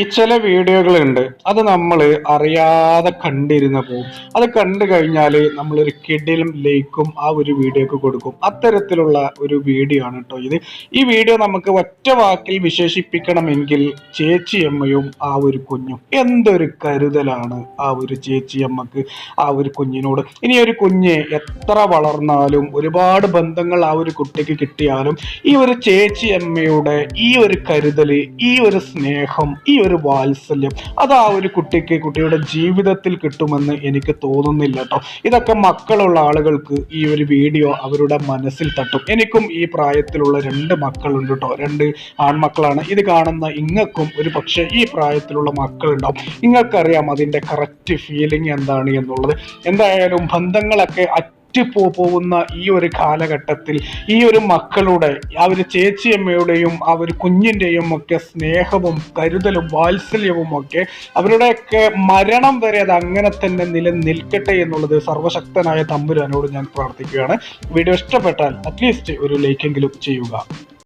ഈ ചില വീഡിയോകളുണ്ട്. അത് നമ്മൾ അറിയാതെ കണ്ടിരുന്ന പോകും അത് കണ്ടു കഴിഞ്ഞാൽ നമ്മളൊരു കിടിലും ലൈക്കും ആ ഒരു വീഡിയോക്ക് കൊടുക്കും. അത്തരത്തിലുള്ള ഒരു വീഡിയോ ആണ് കേട്ടോ ഇത്. ഈ വീഡിയോ നമുക്ക് ഒറ്റ വാക്കിൽ വിശേഷിപ്പിക്കണമെങ്കിൽ ചേച്ചിയമ്മയും ആ ഒരു കുഞ്ഞും. എന്തൊരു കരുതലാണ് ആ ഒരു ചേച്ചിയമ്മക്ക് ആ ഒരു കുഞ്ഞിനോട്. ഇനി ഒരു കുഞ്ഞ് എത്ര വളർന്നാലും ഒരുപാട് ബന്ധങ്ങൾ ആ ഒരു കുട്ടിക്ക് കിട്ടിയാലും ഈ ഒരു ചേച്ചിയമ്മയുടെ ഈ ഒരു കരുതൽ ഈ ഒരു സ്നേഹം ഈ ഒരു വാത്സല്യം. അത് ആ ഒരു കുട്ടിക്ക് കുട്ടിയുടെ ജീവിതത്തിൽ കിട്ടുമെന്ന് എനിക്ക് തോന്നുന്നില്ല കേട്ടോ ഇതൊക്കെ മക്കളുള്ള ആളുകൾക്ക് ഈ ഒരു വീഡിയോ അവരുടെ മനസ്സിൽ തട്ടും. എനിക്കും ഈ പ്രായത്തിലുള്ള രണ്ട് മക്കളുണ്ട് കേട്ടോ രണ്ട് ആൺമക്കളാണ്. ഇത് കാണുന്ന ഇങ്ങക്കും ഒരു പക്ഷേ ഈ പ്രായത്തിലുള്ള മക്കളുണ്ടാവും. നിങ്ങൾക്കറിയാം അതിന്റെ കറക്റ്റ് ഫീലിംഗ് എന്താണ് എന്നുള്ളത്. എന്തായാലും ബന്ധങ്ങളൊക്കെ പോ പോകുന്ന ഈ ഒരു കാലഘട്ടത്തിൽ ഈ ഒരു മക്കളുടെ ഒരു ചേച്ചിയമ്മയുടെയും ഒരു കുഞ്ഞിന്റെയും ഒക്കെ സ്നേഹവും കരുതലും വാത്സല്യവും ഒക്കെ അവരുടെയൊക്കെ മരണം വരെ അത് അങ്ങനെ തന്നെ നിലനിൽക്കട്ടെ എന്നുള്ളത് സർവശക്തനായ തമ്പുരാനോട് ഞാൻ പ്രാർത്ഥിക്കുകയാണ്. വീഡിയോ ഇഷ്ടപ്പെട്ടാൽ അറ്റ്ലീസ്റ്റ് ഒരു ലൈക്കെങ്കിലും ചെയ്യുക.